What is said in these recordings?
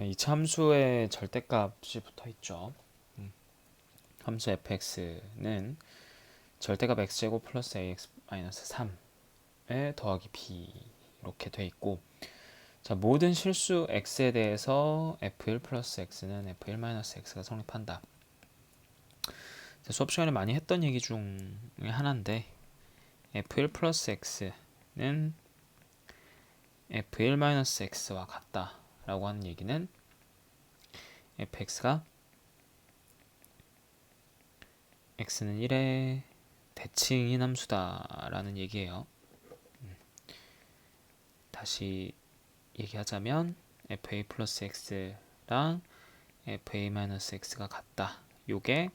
자, 이 함수의 절대값이 붙어 있죠. 음. 함수 fx는 절대값 x제곱 플러스 ax 마이너스 3에 더하기 b 이렇게 돼 있고 자, 모든 실수 x에 대해서 f1 플러스 x는 f1 마이너스 x가 성립한다. 자, 수업 시간에 많이 했던 얘기 중에 하나인데 f1 플러스 x는 f1 마이너스 x와 같다. 라고 하는 얘기는 fx가 x는 1의 대칭인 함수다 라는 얘기예요. 음. 다시 얘기하자면 fa 플러스 x랑 fa 마이너스 x가 같다. 요게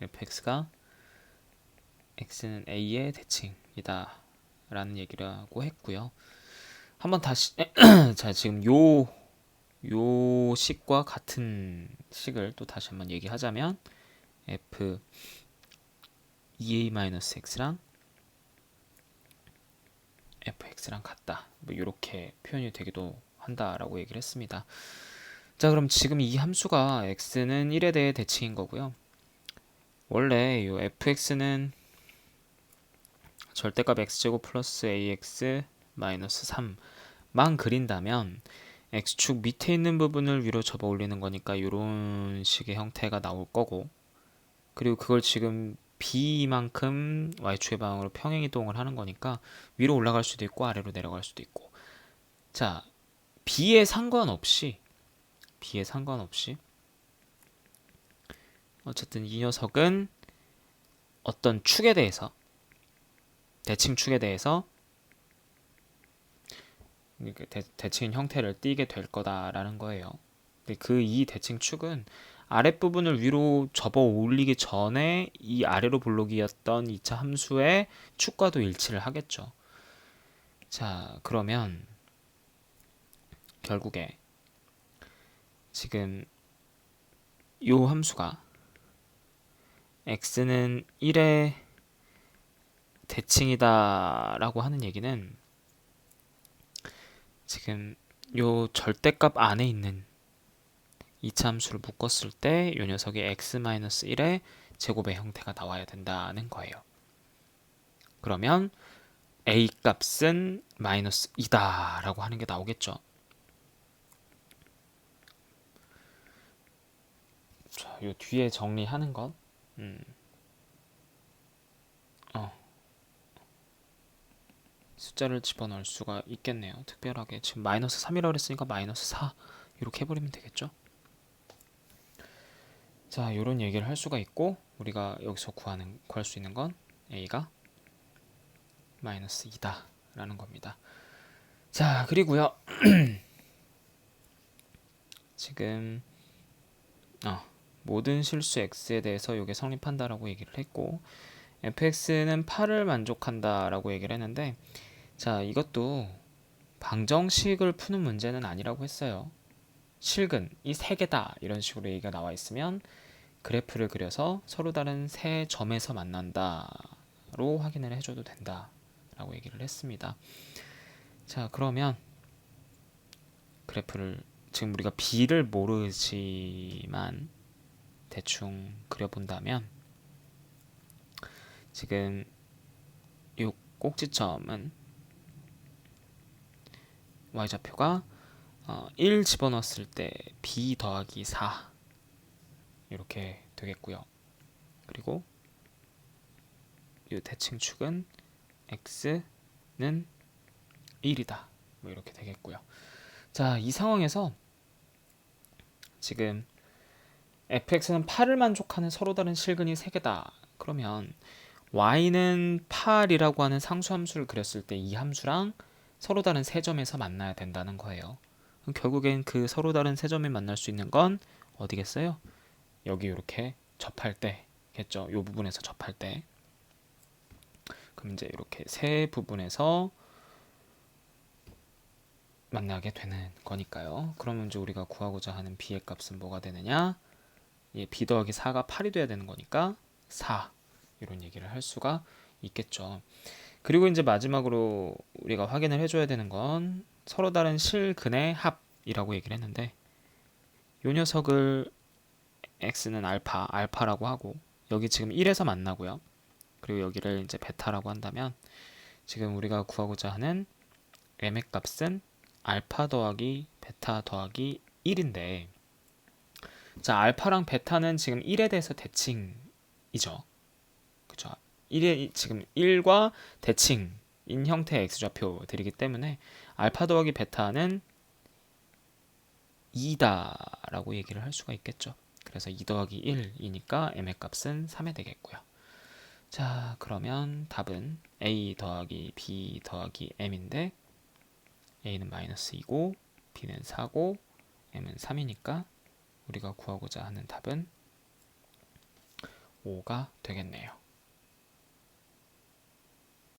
fx가 x는 a의 대칭이다 라는 얘기라고 했고요. 한번 다시 자 지금 요 요 식과 같은 식을 또 다시 한번 얘기하자면 f 2a-x랑 fx랑 같다. 뭐 이렇게 표현이 되기도 한다라고 얘기를 했습니다. 자, 그럼 지금 이 함수가 x는 1에 대해 대칭인 거고요. 원래 이 fx는 절대값 x제곱 플러스 ax 마이너스 3만 그린다면 x축 밑에 있는 부분을 위로 접어 올리는 거니까 이런 식의 형태가 나올 거고. 그리고 그걸 지금 b만큼 y축의 방향으로 평행 이동을 하는 거니까 위로 올라갈 수도 있고 아래로 내려갈 수도 있고. 자 b에 상관없이 b에 상관없이 어쨌든 이 녀석은 어떤 축에 대해서 대칭 축에 대해서 대, 대칭 형태를 띠게 될 거다라는 거예요. 그이 대칭 축은 아랫부분을 위로 접어 올리기 전에 이 아래로 볼록이었던 2차 함수의 축과도 일치를 하겠죠. 자, 그러면 결국에 지금 이 함수가 x는 1의 대칭이다라고 하는 얘기는 지금 요 절대값 안에 있는 이차 함수를 묶었을 때 요 녀석이 x-1의 제곱의 형태가 나와야 된다는 거예요. 그러면 a 값은 마이너스 2다 라고 하는 게 나오겠죠. 자, 요 뒤에 정리하는 건 음. 어. 숫자를 집어넣을 수가 있겠네요. 특별하게 지금 마이너스 3이라고 했으니까 마이너스 4 이렇게 해버리면 되겠죠. 자, 이런 얘기를 할 수가 있고 우리가 여기서 구하는 구할 수 있는 건 a가 마이너스 2다라는 겁니다. 자, 그리고요. 지금 어, 모든 실수 x에 대해서 이게 성립한다라고 얘기를 했고 fx는 8을 만족한다라고 얘기를 했는데 자, 이것도 방정식을 푸는 문제는 아니라고 했어요. 실근 이 세 개다 이런 식으로 얘기가 나와 있으면 그래프를 그려서 서로 다른 세 점에서 만난다로 확인을 해줘도 된다라고 얘기를 했습니다. 자, 그러면 그래프를 지금 우리가 b를 모르지만 대충 그려본다면 지금 이 꼭지점은 y좌표가 어, 1 집어넣었을 때 b 더하기 4 이렇게 되겠고요. 그리고 이 대칭축은 x는 1이다. 뭐 이렇게 되겠고요. 자, 이 상황에서 지금 fx는 8을 만족하는 서로 다른 실근이 3개다. 그러면 y는 8이라고 하는 상수함수를 그렸을 때 이 함수랑 서로 다른 세 점에서 만나야 된다는 거예요. 결국엔 그 서로 다른 세 점에 만날 수 있는 건 어디겠어요? 여기 이렇게 접할 때겠죠. 이 부분에서 접할 때. 그럼 이제 이렇게 세 부분에서 만나게 되는 거니까요. 그러면 이제 우리가 구하고자 하는 b의 값은 뭐가 되느냐? 예, b 더하기 4가 8이 돼야 되는 거니까 4 이런 얘기를 할 수가 있겠죠. 그리고 이제 마지막으로 우리가 확인을 해줘야 되는 건 서로 다른 실근의 합 이라고 얘기를 했는데 요 녀석을 x는 알파, 알파라고 하고 여기 지금 1에서 만나고요. 그리고 여기를 이제 베타라고 한다면 지금 우리가 구하고자 하는 m의 값은 알파 더하기 베타 더하기 1인데 자 알파랑 베타는 지금 1에 대해서 대칭이죠. 그죠? 1에 지금 1과 대칭인 형태의 x좌표들이기 때문에 알파 더하기 베타는 2다라고 얘기를 할 수가 있겠죠. 그래서 2 더하기 1이니까 m의 값은 3이 되겠고요. 자, 그러면 답은 a 더하기 b 더하기 m인데 a는 마이너스 2고 b는 4고 m은 3이니까 우리가 구하고자 하는 답은 5가 되겠네요.